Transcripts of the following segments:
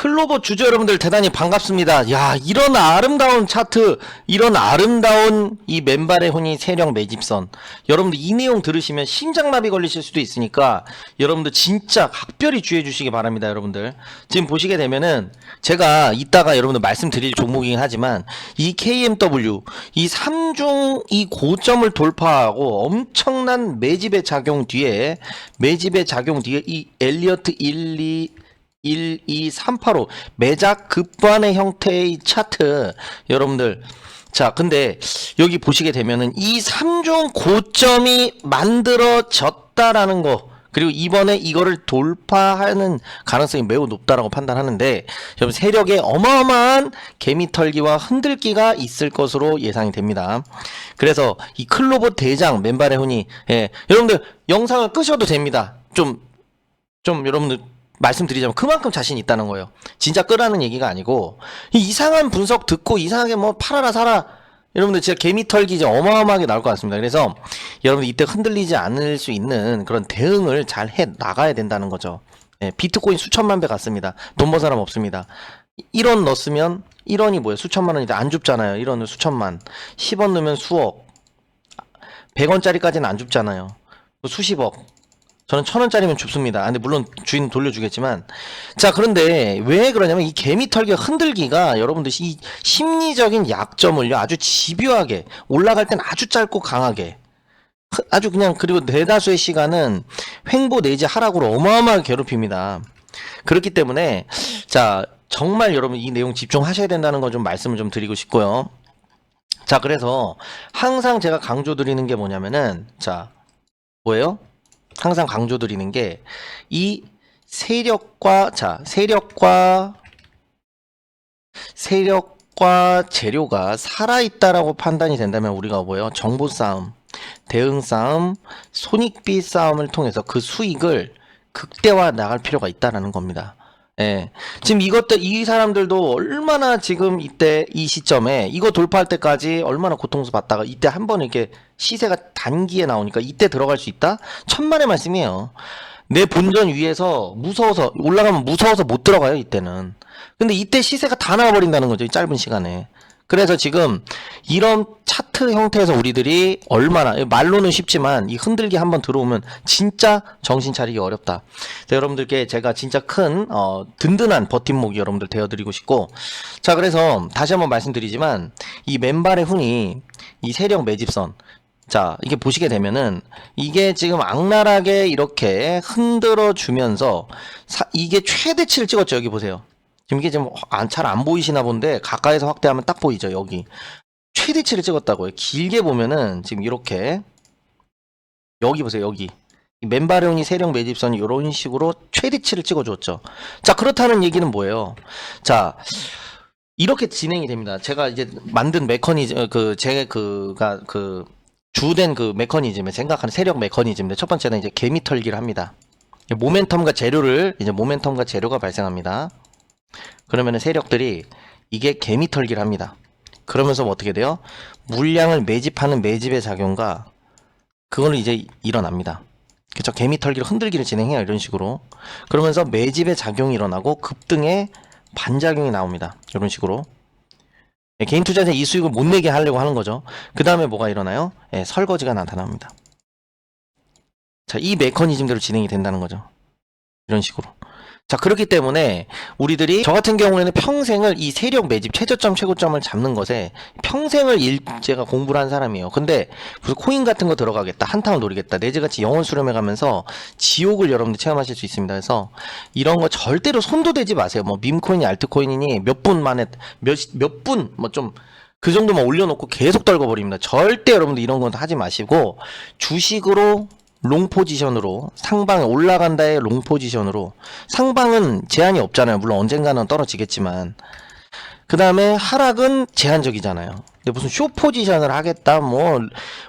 클로버 주주 여러분들 대단히 반갑습니다. 야, 이런 아름다운 차트, 이런 아름다운 이 맨발의 혼이 세력 매집선. 여러분들 이 내용 들으시면 심장마비 걸리실 수도 있으니까 여러분들 진짜 각별히 주의해 주시기 바랍니다, 여러분들. 지금 보시게 되면은 제가 이따가 여러분들 말씀드릴 종목이긴 하지만 이 KMW 이 3중 이 고점을 돌파하고 엄청난 매집의 작용 뒤에 매집의 작용 뒤에 이 엘리어트 1, 2 1, 2, 3, 8, 5 매작 급반의 형태의 차트 여러분들 자 근데 여기 보시게 되면은 이 3중 고점이 만들어졌다라는 거 그리고 이번에 이거를 돌파하는 가능성이 매우 높다라고 판단하는데 여러분 세력에 어마어마한 개미털기와 흔들기가 있을 것으로 예상이 됩니다. 그래서 이 클로버 대장 맨발의 혼이 예, 여러분들 영상을 끄셔도 됩니다. 좀좀 여러분들 말씀드리자면 그만큼 자신 있다는 거예요. 진짜 끄라는 얘기가 아니고 이 이상한 분석 듣고 이상하게 뭐 팔아라 사라 여러분들 진짜 개미 털기 이제 어마어마하게 나올 것 같습니다. 그래서 여러분 이때 흔들리지 않을 수 있는 그런 대응을 잘 해 나가야 된다는 거죠. 예, 비트코인 수천만 배 갔습니다. 돈 번 사람 없습니다. 1원 넣었으면 1원이 뭐예요? 수천만 원인데 안 줍잖아요. 1원을 수천만. 10원 넣으면 수억. 100원짜리까지는 안 줍잖아요. 뭐 수십억. 저는 천 원짜리면 줍습니다. 아, 근데 물론 주인 돌려주겠지만 자 그런데 왜 그러냐면 이 개미털기 흔들기가 여러분들 이 심리적인 약점을요 아주 집요하게 올라갈 땐 아주 짧고 강하게 흐- 아주 그냥 그리고 대다수의 시간은 횡보 내지 하락으로 어마어마하게 괴롭힙니다. 그렇기 때문에 자 정말 여러분 이 내용 집중하셔야 된다는 거 좀 말씀을 좀 드리고 싶고요. 자 그래서 항상 제가 강조드리는 게 뭐냐면은 자 뭐예요? 항상 강조드리는 게 이 세력과 자 세력과 세력과 재료가 살아있다라고 판단이 된다면 우리가 뭐예요? 정보 싸움, 대응 싸움, 손익비 싸움을 통해서 그 수익을 극대화 나갈 필요가 있다라는 겁니다. 예. 지금 이것들, 이 사람들도 얼마나 지금 이때 이 시점에 이거 돌파할 때까지 얼마나 고통스 받다가 이때 한 번 이렇게 시세가 단기에 나오니까 이때 들어갈 수 있다? 천만의 말씀이에요. 내 본전 위에서 무서워서, 올라가면 무서워서 못 들어가요, 이때는. 근데 이때 시세가 다 나와버린다는 거죠, 이 짧은 시간에. 그래서 지금 이런 차트 형태에서 우리들이 얼마나 말로는 쉽지만 이 흔들기 한번 들어오면 진짜 정신 차리기 어렵다. 그래서 여러분들께 제가 진짜 큰 어, 든든한 버팀목이 여러분들 되어드리고 싶고 자 그래서 다시 한번 말씀드리지만 이 맨발의 훈이 이 세력 매집선 자, 이게 보시게 되면은 이게 지금 악랄하게 이렇게 흔들어 주면서 이게 최대치를 찍었죠. 여기 보세요. 지금 이게 지금 잘안 보이시나 본데 가까이서 확대하면 딱 보이죠. 여기. 최대치를 찍었다고요. 길게 보면은 지금 이렇게 여기 보세요. 여기. 이 맨바레온이 세력 매집선이 이런 식으로 최대치를 찍어줬죠. 자, 그렇다는 얘기는 뭐예요? 자, 이렇게 진행이 됩니다. 제가 이제 만든 메커니즘, 그, 제, 그가, 그, 주된 그 메커니즘에 생각하는 세력 메커니즘인데 첫 번째는 이제 개미 털기를 합니다. 모멘텀과 재료를 이제 모멘텀과 재료가 발생합니다. 그러면은 세력들이 이게 개미 털기를 합니다. 그러면서 뭐 어떻게 돼요? 물량을 매집하는 매집의 작용과 그거는 이제 일어납니다. 그쵸? 개미 털기를 흔들기를 진행해요. 이런 식으로. 그러면서 매집의 작용이 일어나고 급등의 반작용이 나옵니다. 이런 식으로. 예, 개인 투자자 이 수익을 못 내게 하려고 하는 거죠. 그 다음에 뭐가 일어나요? 예, 설거지가 나타납니다. 자, 이 메커니즘대로 진행이 된다는 거죠. 이런 식으로. 자, 그렇기 때문에 우리들이 저 같은 경우에는 평생을 이 세력 매집 최저점, 최고점을 잡는 것에 평생을 일, 제가 공부를 한 사람이에요. 근데 무슨 코인 같은 거 들어가겠다, 한탕을 노리겠다, 내지같이 영혼 수렴해 가면서 지옥을 여러분들 체험하실 수 있습니다. 그래서 이런 거 절대로 손도 대지 마세요. 뭐 밈코인이 알트코인이니 몇 분 만에 몇, 몇 분, 뭐 좀 그 정도만 올려놓고 계속 떨궈버립니다. 절대 여러분들 이런 건 하지 마시고 주식으로 롱 포지션으로 상방에 올라간다의 롱 포지션으로 상방은 제한이 없잖아요. 물론 언젠가는 떨어지겠지만 그 다음에 하락은 제한적이잖아요. 근데 무슨 쇼 포지션을 하겠다, 뭐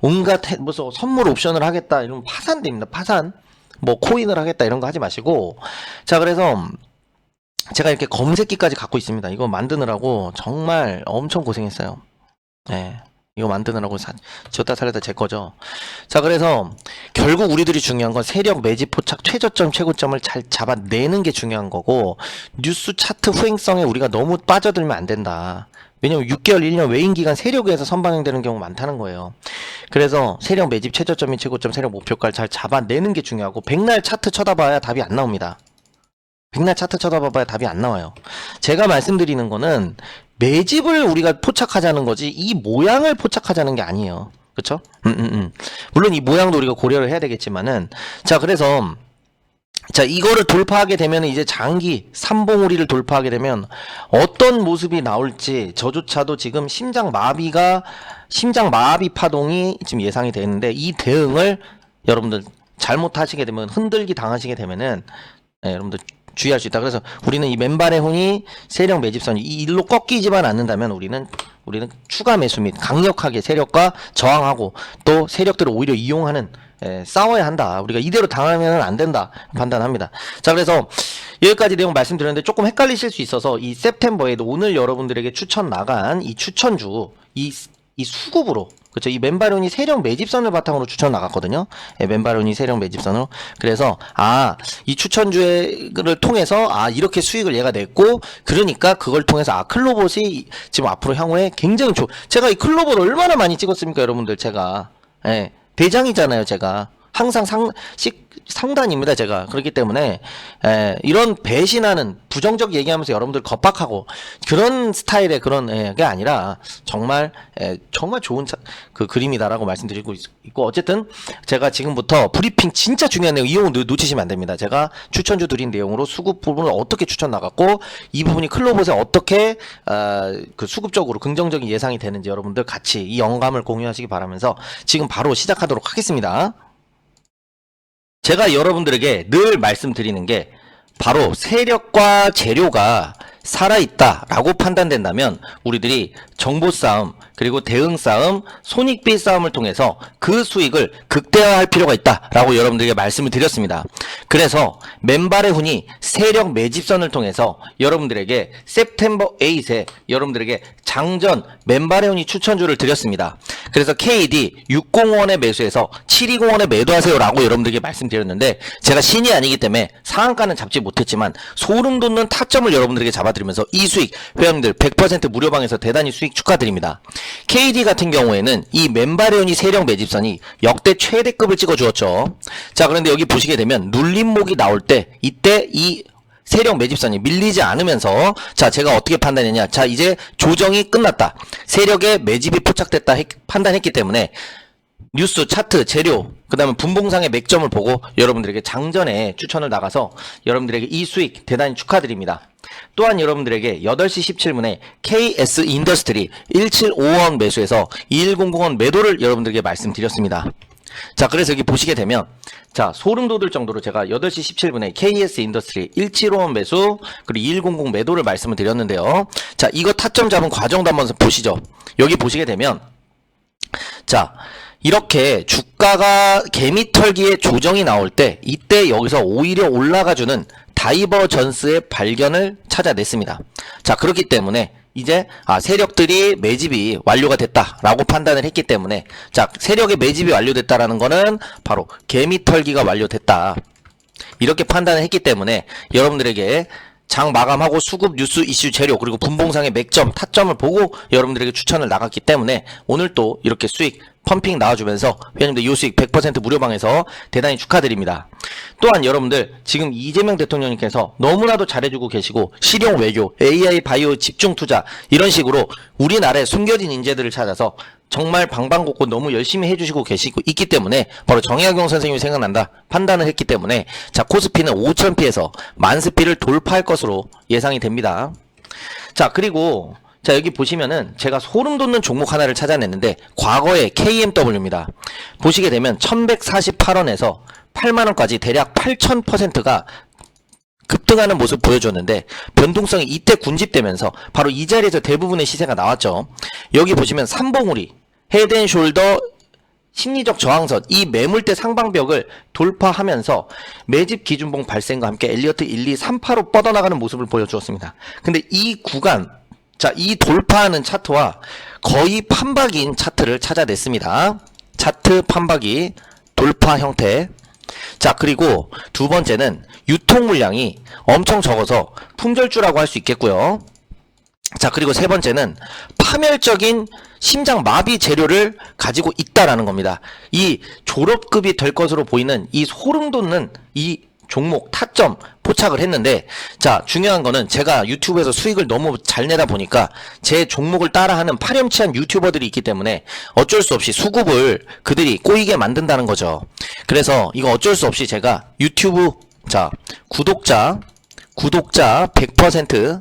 온갖 해- 무슨 선물 옵션을 하겠다 이런 파산됩니다. 파산. 뭐 코인을 하겠다 이런 거 하지 마시고 자 그래서 제가 이렇게 검색기까지 갖고 있습니다. 이거 만드느라고 정말 엄청 고생했어요. 네. 이거 만드느라고 사, 지었다 살렸다 제 거죠. 자, 그래서 결국 우리들이 중요한 건 세력 매집 포착 최저점 최고점을 잘 잡아내는 게 중요한 거고 뉴스 차트 후행성에 우리가 너무 빠져들면 안 된다. 왜냐면 6개월, 1년 외인 기간 세력에서 선반영되는 경우 많다는 거예요. 그래서 세력 매집 최저점인 최고점 세력 목표가를 잘 잡아내는 게 중요하고 백날 차트 쳐다봐야 답이 안 나옵니다. 백날 차트 쳐다봐봐야 답이 안 나와요. 제가 말씀드리는 거는 매집을 우리가 포착하자는 거지 이 모양을 포착하자는 게 아니에요. 그렇죠? 음, 음, 음. 물론 이 모양도 우리가 고려를 해야 되겠지만은 자 그래서 자 이거를 돌파하게 되면 이제 장기 삼봉우리를 돌파하게 되면 어떤 모습이 나올지 저조차도 지금 심장 마비가 심장 마비 파동이 지금 예상이 되는데 이 대응을 여러분들 잘못하시게 되면 흔들기 당하시게 되면은 네, 여러분들 주의할 수 있다. 그래서 우리는 이 맨발의 혼이 세력 매집선이 이 일로 꺾이지만 않는다면 우리는 우리는 추가 매수 및 강력하게 세력과 저항하고 또 세력들을 오히려 이용하는 에, 싸워야 한다. 우리가 이대로 당하면 안 된다 판단합니다. 자 그래서 여기까지 내용 말씀드렸는데 조금 헷갈리실 수 있어서 이 세프템버에도 오늘 여러분들에게 추천 나간 이 추천주 이, 이 수급으로 그렇죠. 이 맨바론이 세력 매집선을 바탕으로 추천 나갔거든요. 예, 맨바론이 세력 매집선으로. 그래서 아, 이 추천주를 통해서 아, 이렇게 수익을 얘가 냈고 그러니까 그걸 통해서 아, 클로봇이 지금 앞으로 향후에 굉장히 좋. 제가 이 클로봇 얼마나 많이 찍었습니까, 여러분들 제가. 예. 대장이잖아요, 제가. 항상 상, 식, 상단입니다, 제가. 그렇기 때문에, 에, 이런 배신하는, 부정적 얘기하면서 여러분들 겁박하고, 그런 스타일의 그런, 에, 게 아니라, 정말, 에, 정말 좋은 차, 그 그림이다라고 말씀드리고 있, 고 어쨌든, 제가 지금부터 브리핑 진짜 중요한 내용, 이 내용 놓- 놓치시면 안 됩니다. 제가 추천주 드린 내용으로 수급 부분을 어떻게 추천 나갔고, 이 부분이 클로봇에 어떻게, 어, 그 수급적으로 긍정적인 예상이 되는지 여러분들 같이 이 영감을 공유하시기 바라면서, 지금 바로 시작하도록 하겠습니다. 제가 여러분들에게 늘 말씀드리는 게 바로 세력과 재료가 살아있다라고 판단된다면 우리들이 정보 싸움 그리고 대응 싸움, 손익비 싸움을 통해서 그 수익을 극대화할 필요가 있다라고 여러분들에게 말씀을 드렸습니다. 그래서 맨발의 훈이 세력 매집선을 통해서 여러분들에게 세프템버 8에 여러분들에게 장전 맨발의 훈이 추천주를 드렸습니다. 그래서 KD 601에 매수해서 720원에 매도하세요라고 여러분들에게 말씀드렸는데 제가 신이 아니기 때문에 상한가는 잡지 못했지만 소름 돋는 타점을 여러분들에게 잡아드리면서 이 수익 회원님들 100% 무료방에서 대단히 수익 축하드립니다. KD 같은 경우에는 이 맨바레온이 세력 매집선이 역대 최대급을 찍어주었죠. 자 그런데 여기 보시게 되면 눌림목이 나올 때 이때 이 세력 매집선이 밀리지 않으면서 자 제가 어떻게 판단했냐 자 이제 조정이 끝났다 세력의 매집이 포착됐다 했- 판단했기 때문에 뉴스 차트 재료 그 다음에 분봉상의 맥점을 보고 여러분들에게 장전에 추천을 나가서 여러분들에게 이 수익 대단히 축하드립니다. 또한 여러분들에게 8시 17분에 KS 인더스트리 175원 매수해서 2100원 매도를 여러분들에게 말씀드렸습니다. 자, 그래서 여기 보시게 되면, 자, 소름 돋을 정도로 제가 8시 17분에 KS 인더스트리 175원 매수, 그리고 2100 매도를 말씀을 드렸는데요. 자, 이거 타점 잡은 과정도 한번 보시죠. 여기 보시게 되면, 자, 이렇게 주가가 개미털기에 조정이 나올 때 이때 여기서 오히려 올라가주는 다이버전스의 발견을 찾아냈습니다. 자, 그렇기 때문에 이제 아, 세력들이 매집이 완료가 됐다라고 판단을 했기 때문에 자, 세력의 매집이 완료됐다라는 거는 바로 개미털기가 완료됐다. 이렇게 판단을 했기 때문에 여러분들에게 장 마감하고 수급 뉴스 이슈 재료 그리고 분봉상의 맥점 타점을 보고 여러분들에게 추천을 나갔기 때문에 오늘 또 이렇게 수익 펌핑 나와주면서 회원님들 요 수익 100% 무료방에서 대단히 축하드립니다. 또한 여러분들 지금 이재명 대통령님께서 너무나도 잘해주고 계시고 실용 외교, AI 바이오 집중 투자 이런 식으로 우리나라의 숨겨진 인재들을 찾아서 정말 방방곡곡 너무 열심히 해주시고 계시고 있기 때문에 바로 정약용 선생님이 생각난다 판단을 했기 때문에 자 코스피는 5천피에서 만스피를 돌파할 것으로 예상이 됩니다. 자 그리고 자 여기 보시면은 제가 소름 돋는 종목 하나를 찾아냈는데 과거의 KMW입니다. 보시게 되면 1148원에서 8만원까지 대략 8000%가 급등하는 모습 보여줬는데 변동성이 이때 군집되면서 바로 이 자리에서 대부분의 시세가 나왔죠. 여기 보시면 삼봉우리 헤드앤숄더 심리적 저항선 이 매물대 상방벽을 돌파하면서 매집 기준봉 발생과 함께 엘리어트 1, 2, 3파로 뻗어나가는 모습을 보여주었습니다. 근데 이 구간 자, 이 돌파하는 차트와 거의 판박인 차트를 찾아냈습니다. 차트 판박이 돌파 형태. 자, 그리고 두 번째는 유통 물량이 엄청 적어서 품절주라고 할 수 있겠고요. 자, 그리고 세 번째는 파멸적인 심장 마비 재료를 가지고 있다라는 겁니다. 이 졸업급이 될 것으로 보이는 이 소름 돋는 이 종목 타점 포착을 했는데 자 중요한 거는 제가 유튜브에서 수익을 너무 잘 내다 보니까 제 종목을 따라하는 파렴치한 유튜버들이 있기 때문에 어쩔 수 없이 수급을 그들이 꼬이게 만든다는 거죠 그래서 이거 어쩔 수 없이 제가 유튜브 자 구독자 구독자 100%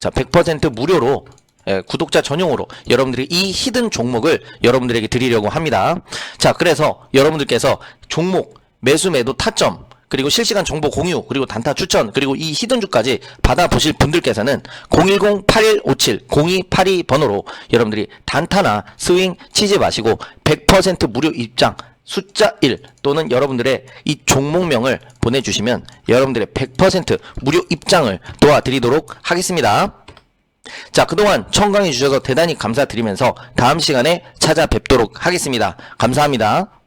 자, 100% 무료로 예, 구독자 전용으로 여러분들이 이 히든 종목을 여러분들에게 드리려고 합니다. 자, 그래서 여러분들께서 종목 매수 매도 타점 그리고 실시간 정보 공유 그리고 단타 추천 그리고 이 히든주까지 받아보실 분들께서는 010-8157-0282 번호로 여러분들이 단타나 스윙 치지 마시고 100% 무료 입장 숫자 1 또는 여러분들의 이 종목명을 보내주시면 여러분들의 100% 무료 입장을 도와드리도록 하겠습니다. 자, 그동안 청강해 주셔서 대단히 감사드리면서 다음 시간에 찾아뵙도록 하겠습니다. 감사합니다.